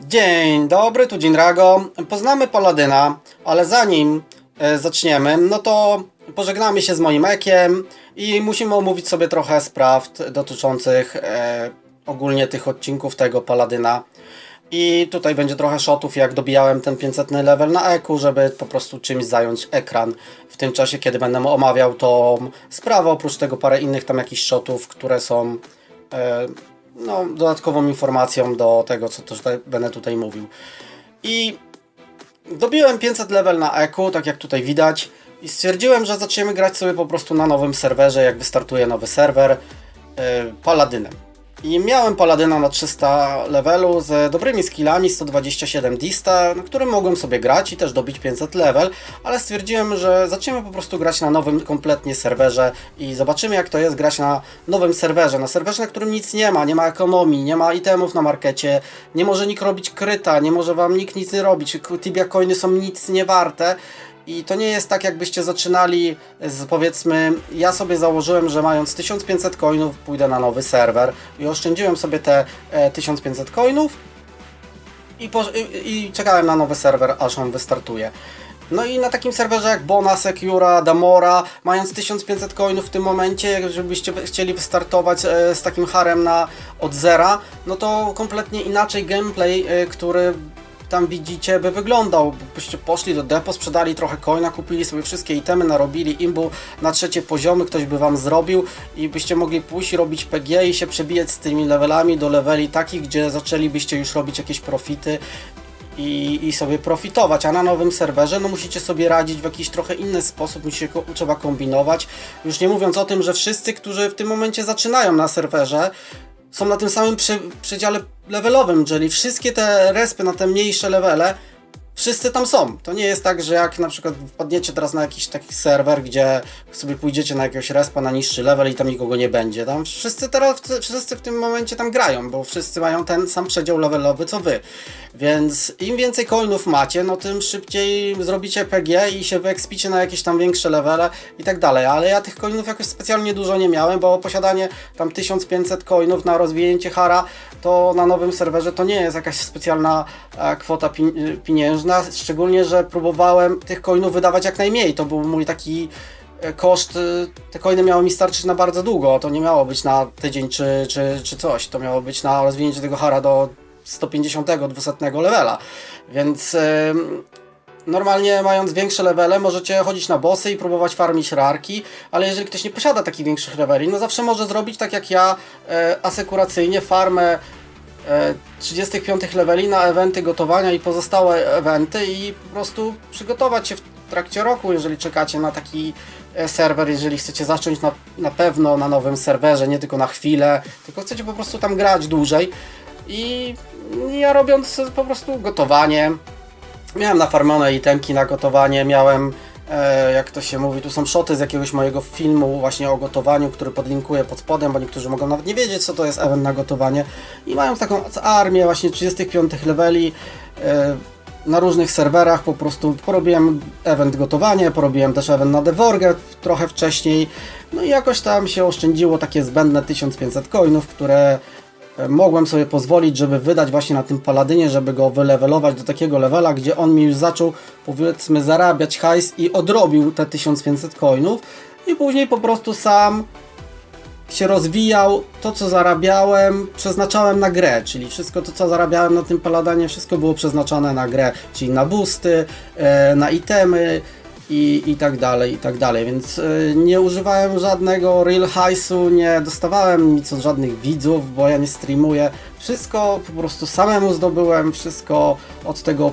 Dzień dobry, tu Drago. Poznamy Paladyna, ale zanim e, zaczniemy, no to pożegnamy się z moim ekiem i musimy omówić sobie trochę spraw dotyczących e, ogólnie tych odcinków tego Paladyna. I tutaj będzie trochę shotów, jak dobijałem ten 500 level na eku, żeby po prostu czymś zająć ekran w tym czasie, kiedy będę omawiał tą sprawę. Oprócz tego parę innych tam jakichś shotów, które są e, no, dodatkową informacją do tego, co tutaj, będę tutaj mówił. I dobiłem 500 level na eku, tak jak tutaj widać, i stwierdziłem, że zaczniemy grać sobie po prostu na nowym serwerze, jak wystartuje nowy serwer, e, Paladynem. I miałem Paladyna na 300 levelu z dobrymi skillami, 127 dista, na którym mogłem sobie grać i też dobić 500 level, ale stwierdziłem, że zaczniemy po prostu grać na nowym kompletnie serwerze i zobaczymy jak to jest grać na nowym serwerze, na serwerze, na którym nic nie ma, nie ma ekonomii, nie ma itemów na markecie, nie może nikt robić kryta, nie może wam nikt nic nie robić, Tibia coiny są nic nie warte, i to nie jest tak, jakbyście zaczynali z powiedzmy, ja sobie założyłem, że mając 1500 coinów pójdę na nowy serwer i oszczędziłem sobie te e, 1500 coinów i, po, i, i czekałem na nowy serwer, aż on wystartuje. No i na takim serwerze jak Bona, Secura, Damora, mając 1500 coinów w tym momencie, żebyście wy- chcieli wystartować e, z takim harem na od zera, no to kompletnie inaczej gameplay, e, który tam widzicie, by wyglądał. Byście poszli do depo, sprzedali trochę coina, kupili sobie wszystkie itemy, narobili imbu na trzecie poziomy, ktoś by wam zrobił i byście mogli pójść robić PG i się przebijać z tymi levelami do leveli takich, gdzie zaczęlibyście już robić jakieś profity i, i sobie profitować, a na nowym serwerze no musicie sobie radzić w jakiś trochę inny sposób, musicie, ko- trzeba kombinować. Już nie mówiąc o tym, że wszyscy, którzy w tym momencie zaczynają na serwerze, są na tym samym przy, przedziale levelowym, czyli wszystkie te respy na te mniejsze levele, wszyscy tam są. To nie jest tak, że jak na przykład wpadniecie teraz na jakiś taki serwer, gdzie sobie pójdziecie na jakiegoś respa na niższy level i tam nikogo nie będzie. Tam wszyscy teraz, wszyscy w tym momencie tam grają, bo wszyscy mają ten sam przedział levelowy co wy. Więc im więcej coinów macie, no tym szybciej zrobicie PG i się wyekspicie na jakieś tam większe levele i tak dalej. Ale ja tych coinów jakoś specjalnie dużo nie miałem, bo posiadanie tam 1500 coinów na rozwinięcie hara to na nowym serwerze to nie jest jakaś specjalna e, kwota pi pieniężna, szczególnie, że próbowałem tych coinów wydawać jak najmniej. To był mój taki e, koszt, y, te coiny miały mi starczyć na bardzo długo, to nie miało być na tydzień czy, czy, czy coś, to miało być na rozwinięcie tego hara do 150-200 levela, więc ym, normalnie mając większe levele możecie chodzić na bossy i próbować farmić rarki, ale jeżeli ktoś nie posiada takich większych leveli, no zawsze może zrobić tak jak ja, e, asekuracyjnie farmę e, 35 leveli na eventy gotowania i pozostałe eventy i po prostu przygotować się w trakcie roku, jeżeli czekacie na taki e, serwer, jeżeli chcecie zacząć na, na pewno na nowym serwerze, nie tylko na chwilę, tylko chcecie po prostu tam grać dłużej. I ja robiąc po prostu gotowanie, miałem nafarmione itemki na gotowanie, miałem e, jak to się mówi, tu są szoty z jakiegoś mojego filmu właśnie o gotowaniu, który podlinkuję pod spodem, bo niektórzy mogą nawet nie wiedzieć, co to jest event na gotowanie. I mając taką armię właśnie 35 leveli e, na różnych serwerach, po prostu porobiłem event gotowanie, porobiłem też event na Devorgę trochę wcześniej, no i jakoś tam się oszczędziło takie zbędne 1500 coinów, które mogłem sobie pozwolić, żeby wydać właśnie na tym paladynie, żeby go wylewelować do takiego levela, gdzie on mi już zaczął powiedzmy zarabiać hajs i odrobił te 1500 coinów. I później po prostu sam się rozwijał, to co zarabiałem przeznaczałem na grę, czyli wszystko to co zarabiałem na tym paladanie, wszystko było przeznaczone na grę, czyli na boosty, e, na itemy i, i tak dalej, i tak dalej, więc e, nie używałem żadnego real hajsu, nie dostawałem nic od żadnych widzów, bo ja nie streamuję, wszystko po prostu samemu zdobyłem, wszystko od tego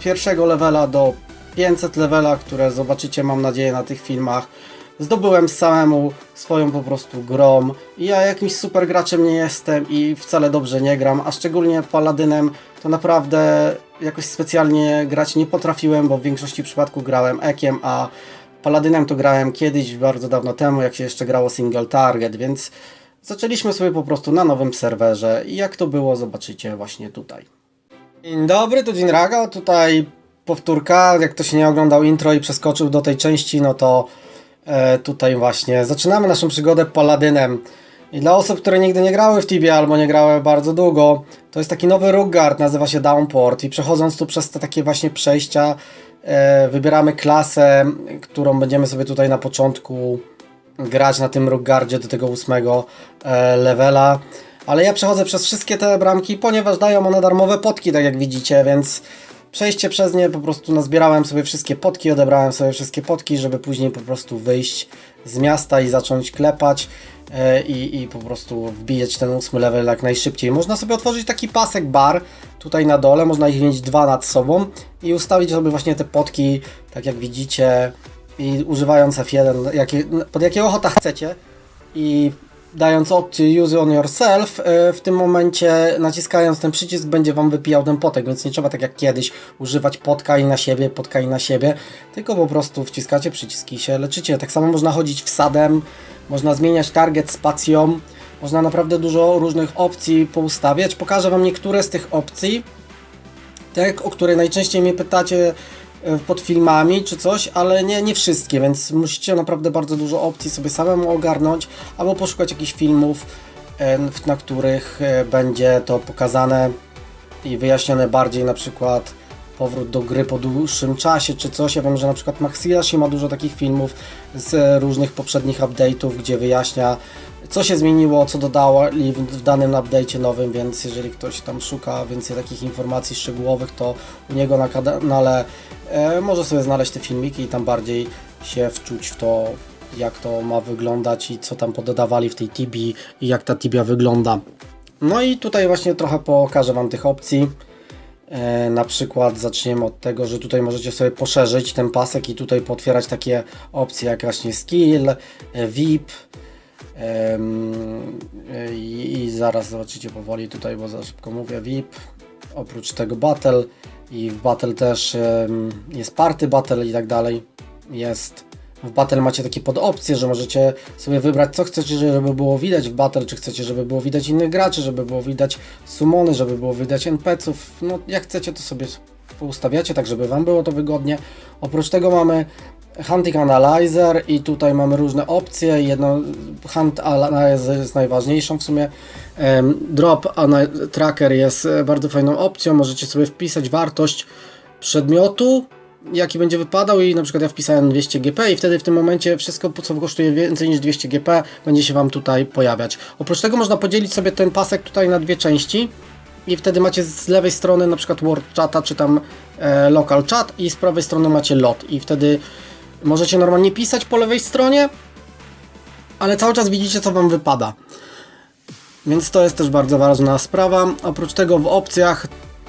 pierwszego levela do 500 levela, które zobaczycie mam nadzieję na tych filmach. Zdobyłem samemu swoją po prostu grom. Ja jakimś super graczem nie jestem i wcale dobrze nie gram, a szczególnie paladynem to naprawdę jakoś specjalnie grać nie potrafiłem, bo w większości przypadków grałem ekiem, a paladynem to grałem kiedyś, bardzo dawno temu, jak się jeszcze grało single target, więc zaczęliśmy sobie po prostu na nowym serwerze i jak to było zobaczycie właśnie tutaj. Dzień dobry, tu Dzień Raga, tutaj powtórka, jak ktoś nie oglądał intro i przeskoczył do tej części, no to e, tutaj właśnie zaczynamy naszą przygodę Paladynem. I dla osób, które nigdy nie grały w Tibie albo nie grały bardzo długo, to jest taki nowy Rookguard, nazywa się Downport i przechodząc tu przez te takie właśnie przejścia, e, wybieramy klasę, którą będziemy sobie tutaj na początku grać na tym Rookguardzie do tego ósmego e, levela. Ale ja przechodzę przez wszystkie te bramki, ponieważ dają one darmowe potki, tak jak widzicie, więc przejście przez nie po prostu nazbierałem sobie wszystkie potki, odebrałem sobie wszystkie potki, żeby później po prostu wyjść z miasta i zacząć klepać e, i, i po prostu wbijać ten ósmy level jak najszybciej. Można sobie otworzyć taki pasek bar tutaj na dole, można ich mieć dwa nad sobą i ustawić sobie właśnie te potki, tak jak widzicie i używając F1, jakie, pod jakiego ochota chcecie i dając opcję use on yourself, e, w tym momencie naciskając ten przycisk będzie Wam wypijał ten potek, więc nie trzeba tak jak kiedyś używać potka i na siebie, potka i na siebie, tylko po prostu wciskacie przyciski i się leczycie. Tak samo można chodzić wsadem, można zmieniać target spacją, można naprawdę dużo różnych opcji poustawiać. Pokażę Wam niektóre z tych opcji, te, o które najczęściej mnie pytacie pod filmami czy coś, ale nie, nie wszystkie, więc musicie naprawdę bardzo dużo opcji sobie samemu ogarnąć, albo poszukać jakichś filmów, w- na których e, będzie to pokazane i wyjaśnione bardziej, na przykład powrót do gry po dłuższym czasie czy coś. Ja wiem, że na przykład Maxiashi ma dużo takich filmów z różnych poprzednich update'ów, gdzie wyjaśnia co się zmieniło, co dodali w danym update'cie nowym, więc jeżeli ktoś tam szuka więcej takich informacji szczegółowych, to u niego na kanale e, może sobie znaleźć te filmiki i tam bardziej się wczuć w to, jak to ma wyglądać i co tam pododawali w tej Tibi i jak ta Tibia wygląda. No i tutaj właśnie trochę pokażę Wam tych opcji. E, na przykład zaczniemy od tego, że tutaj możecie sobie poszerzyć ten pasek i tutaj potwierać takie opcje jak właśnie skill, e, VIP i, i zaraz zobaczycie powoli tutaj, bo za szybko mówię VIP. Oprócz tego battle i w battle też jest party battle i tak dalej. Jest w Battle macie takie podopcje, że możecie sobie wybrać co chcecie, żeby było widać w Battle, czy chcecie, żeby było widać innych graczy, żeby było widać summony, żeby było widać NPC-ów, no jak chcecie to sobie poustawiacie, tak żeby Wam było to wygodnie. Oprócz tego mamy Hunting Analyzer i tutaj mamy różne opcje, jedno Hunt Analyzer jest najważniejszą w sumie. Drop Tracker jest e, bardzo fajną opcją, możecie sobie wpisać wartość przedmiotu, jaki będzie wypadał i na przykład ja wpisałem 200 GP i wtedy w tym momencie wszystko co kosztuje więcej niż 200 GP będzie się Wam tutaj pojawiać. Oprócz tego można podzielić sobie ten pasek tutaj na dwie części i wtedy macie z lewej strony na przykład Word Chata czy tam e, Local Chat i z prawej strony macie lot i wtedy możecie normalnie pisać po lewej stronie, ale cały czas widzicie co Wam wypada. Więc to jest też bardzo ważna sprawa. Oprócz tego w opcjach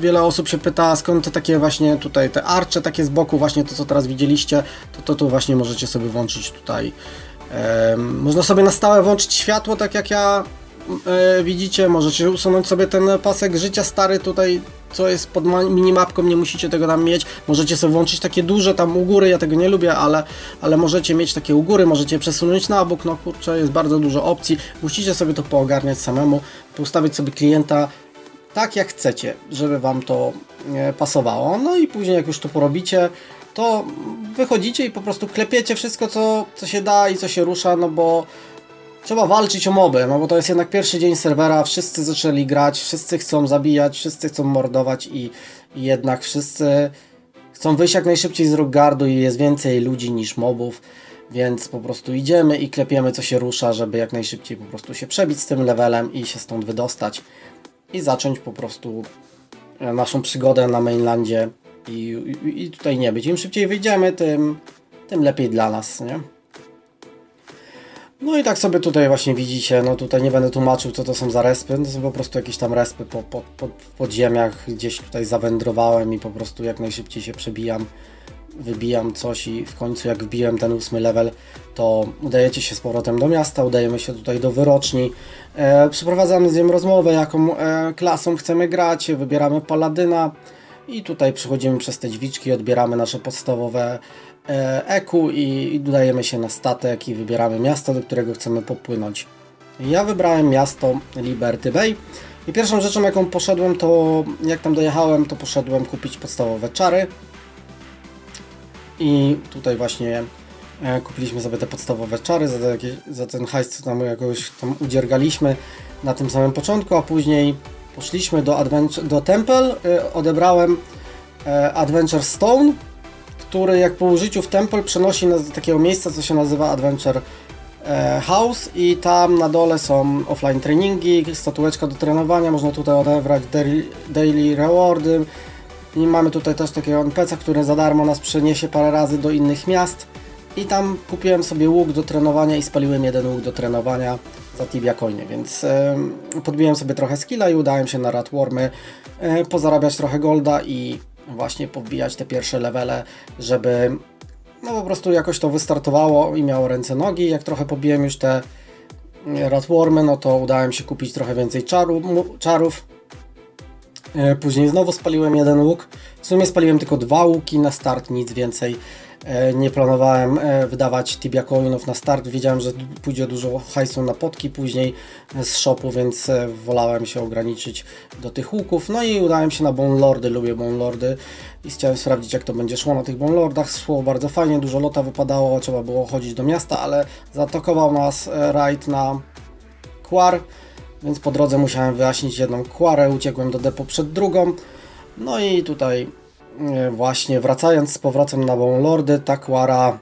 wiele osób się pyta skąd te takie właśnie tutaj te arcze takie z boku, właśnie to co teraz widzieliście, to to tu właśnie możecie sobie włączyć tutaj. Em, można sobie na stałe włączyć światło, tak jak ja e, widzicie, możecie usunąć sobie ten pasek życia stary tutaj, co jest pod ma- minimapką, nie musicie tego tam mieć. Możecie sobie włączyć takie duże tam u góry, ja tego nie lubię, ale, ale możecie mieć takie u góry, możecie przesunąć na bok, no kurczę, jest bardzo dużo opcji. Musicie sobie to poogarniać samemu, ustawić sobie klienta tak jak chcecie, żeby Wam to e, pasowało. No i później jak już to porobicie, to wychodzicie i po prostu klepiecie wszystko, co, co się da i co się rusza, no bo trzeba walczyć o moby, no bo to jest jednak pierwszy dzień serwera, wszyscy zaczęli grać, wszyscy chcą zabijać, wszyscy chcą mordować i, i jednak wszyscy chcą wyjść jak najszybciej z Rockgardu i jest więcej ludzi niż mobów, więc po prostu idziemy i klepiemy co się rusza, żeby jak najszybciej po prostu się przebić z tym levelem i się stąd wydostać i zacząć po prostu e, naszą przygodę na mainlandzie i, i, i tutaj nie być. Im szybciej wyjdziemy, tym, tym lepiej dla nas, nie? No i tak sobie tutaj właśnie widzicie, no tutaj nie będę tłumaczył co to są za respy, to są po prostu jakieś tam respy po, po, po, podziemiach, gdzieś tutaj zawędrowałem i po prostu jak najszybciej się przebijam, wybijam coś i w końcu jak wbiłem ten ósmy level, to udajecie się z powrotem do miasta, udajemy się tutaj do wyroczni, e, przeprowadzamy z nim rozmowę, jaką e, klasą chcemy grać, wybieramy paladyna i tutaj przechodzimy przez te dźwiczki, odbieramy nasze podstawowe e, EQ i, i dodajemy się na statek i wybieramy miasto, do którego chcemy popłynąć. Ja wybrałem miasto Liberty Bay i pierwszą rzeczą jaką poszedłem to, jak tam dojechałem, to poszedłem kupić podstawowe czary i tutaj właśnie E, kupiliśmy sobie te podstawowe czary za, za ten hajs, co tam jakoś tam udziergaliśmy na tym samym początku, a później poszliśmy do, adventure, do Temple, e, odebrałem e, Adventure Stone, który jak po użyciu w Temple przenosi nas do takiego miejsca, co się nazywa Adventure House i tam na dole są offline treningi, statueczka do trenowania, można tutaj odebrać daily rewardy i mamy tutaj też takiego NPC, który za darmo nas przeniesie parę razy do innych miast i tam kupiłem sobie łuk do trenowania i spaliłem jeden łuk do trenowania za Tibia Coiny, więc e, podbiłem sobie trochę skilla i udałem się na Ratwormy, e, pozarabiać trochę golda i właśnie pobijać te pierwsze levele, żeby no po prostu jakoś to wystartowało i miało ręce nogi. Jak trochę pobiłem już te Ratwormy, no to udałem się kupić trochę więcej czaru, czarów. E, Później znowu spaliłem jeden łuk. W sumie spaliłem tylko dwa łuki na start, nic więcej. E, Nie planowałem e, wydawać Tibia Coinów na start. Wiedziałem, że pójdzie dużo hajsu na potki później z shopu, więc wolałem się ograniczyć do tych łuków. No i udałem się na Bone Lordy, lubię Bone Lordy i chciałem sprawdzić jak to będzie szło na tych Bone Lordach. Szło bardzo fajnie, dużo lota wypadało, trzeba było chodzić do miasta, ale zaatakował nas raid na Quar, więc po drodze musiałem wyjaśnić jedną Quarę, uciekłem do depo przed drugą. No i tutaj e, właśnie wracając z powrotem na Lordy, ta Quara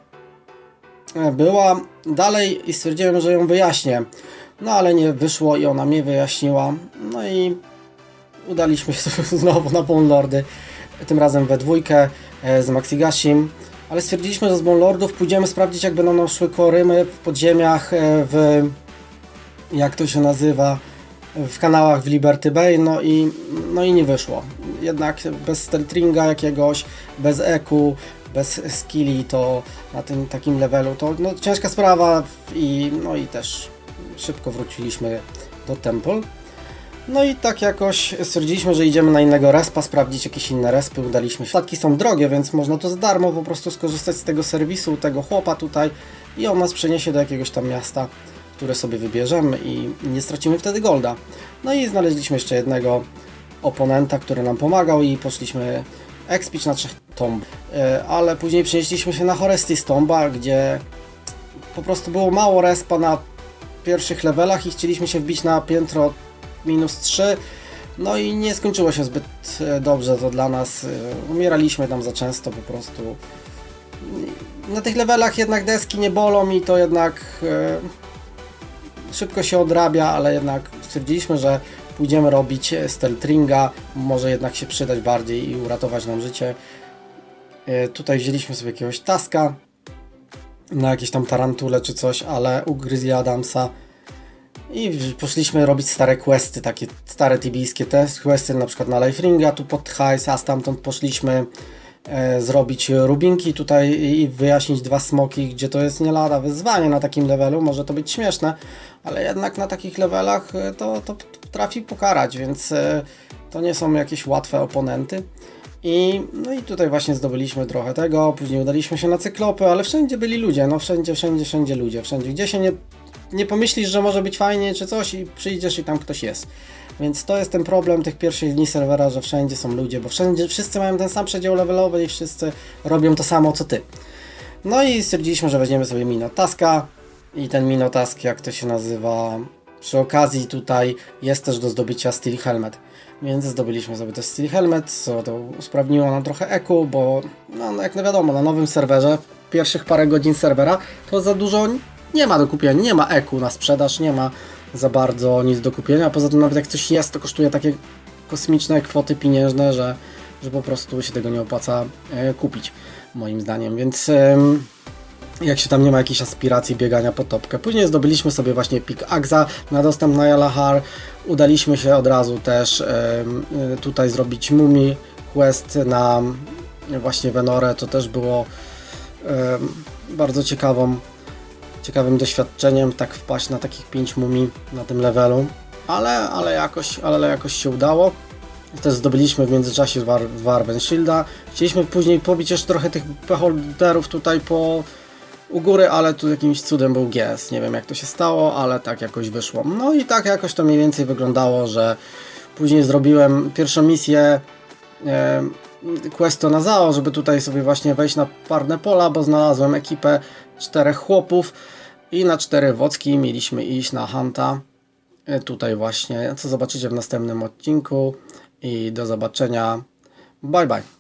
e, była dalej i stwierdziłem, że ją wyjaśnię. No ale nie wyszło i ona mnie wyjaśniła. No i udaliśmy się znowu na Bone Lordy. Tym razem we dwójkę e, z Maxigashim. Ale stwierdziliśmy, że z Bone Lordów pójdziemy sprawdzić, jak będą nam szły korymy w podziemiach, w jak to się nazywa, w kanałach w Liberty Bay, no i, no i nie wyszło. Jednak bez steltringa jakiegoś, bez EQ, bez skilli, to na tym takim levelu to no, ciężka sprawa i, no i też szybko wróciliśmy do Temple. No i tak jakoś stwierdziliśmy, że idziemy na innego respa, sprawdzić jakieś inne respy, udaliśmy się. Statki są drogie, więc można to za darmo po prostu skorzystać z tego serwisu, tego chłopa tutaj i on nas przeniesie do jakiegoś tam miasta, które sobie wybierzemy i nie stracimy wtedy golda. No i znaleźliśmy jeszcze jednego oponenta, który nam pomagał i poszliśmy expić na trzech tomb. E, Ale później przenieśliśmy się na Horestis Tomba, gdzie po prostu było mało respa na pierwszych levelach i chcieliśmy się wbić na piętro minus 3. No i nie skończyło się zbyt e, dobrze to dla nas. E, Umieraliśmy tam za często po prostu. Na tych levelach jednak deski nie bolą i to jednak szybko się odrabia, ale jednak stwierdziliśmy, że pójdziemy robić Steltringa, może jednak się przydać bardziej i uratować nam życie. E, Tutaj wzięliśmy sobie jakiegoś taska na jakieś tam tarantule czy coś, ale ugryzli Adamsa. I poszliśmy robić stare questy, takie stare tibijskie test questy, na przykład na Life Ringa, tu pod hajs, a stamtąd poszliśmy zrobić rubinki tutaj i wyjaśnić dwa smoki, gdzie to jest nie lada wyzwanie na takim levelu, może to być śmieszne, ale jednak na takich levelach e, to, to potrafi pokarać, więc e, to nie są jakieś łatwe oponenty. I, no i tutaj właśnie zdobyliśmy trochę tego, później udaliśmy się na cyklopy, ale wszędzie byli ludzie, no wszędzie, wszędzie, wszędzie ludzie, wszędzie, gdzie się nie, nie pomyślisz, że może być fajnie czy coś i przyjdziesz i tam ktoś jest. Więc to jest ten problem tych pierwszych dni serwera, że wszędzie są ludzie, bo wszędzie, wszyscy mają ten sam przedział levelowy i wszyscy robią to samo co ty. No i stwierdziliśmy, że weźmiemy sobie Minotaska i ten Minotask, jak to się nazywa, przy okazji tutaj jest też do zdobycia Steel Helmet. Więc zdobyliśmy sobie też Steel Helmet, co to usprawniło nam trochę EQ, bo no, no jak no wiadomo, na nowym serwerze, pierwszych parę godzin serwera, to za dużo nie ma do kupienia, nie ma EQ na sprzedaż, nie ma za bardzo nic do kupienia, poza tym nawet jak coś jest, to kosztuje takie kosmiczne kwoty pieniężne, że, że po prostu się tego nie opłaca e, kupić, moim zdaniem, więc... jak się tam nie ma jakichś aspiracji biegania po topkę. Później zdobyliśmy sobie właśnie pik Agza na dostęp na Jalahar. Udaliśmy się od razu też y, tutaj zrobić Mumi quest na właśnie Venorę. To też było bardzo ciekawą, ciekawym doświadczeniem, tak wpaść na takich 5 mumii na tym levelu. Ale, ale, jakoś, ale jakoś się udało. Też zdobyliśmy w międzyczasie War, Warben Shielda. Chcieliśmy później pobić jeszcze trochę tych beholderów tutaj po u góry, ale tu jakimś cudem był GS. Nie wiem jak to się stało, ale tak jakoś wyszło. No i tak jakoś to mniej więcej wyglądało, że później zrobiłem pierwszą misję e, Questo na Zao, żeby tutaj sobie właśnie wejść na parne pola, bo znalazłem ekipę czterech chłopów i na cztery wocki mieliśmy iść na Hanta. E, Tutaj właśnie, co zobaczycie w następnym odcinku i do zobaczenia. Bye bye.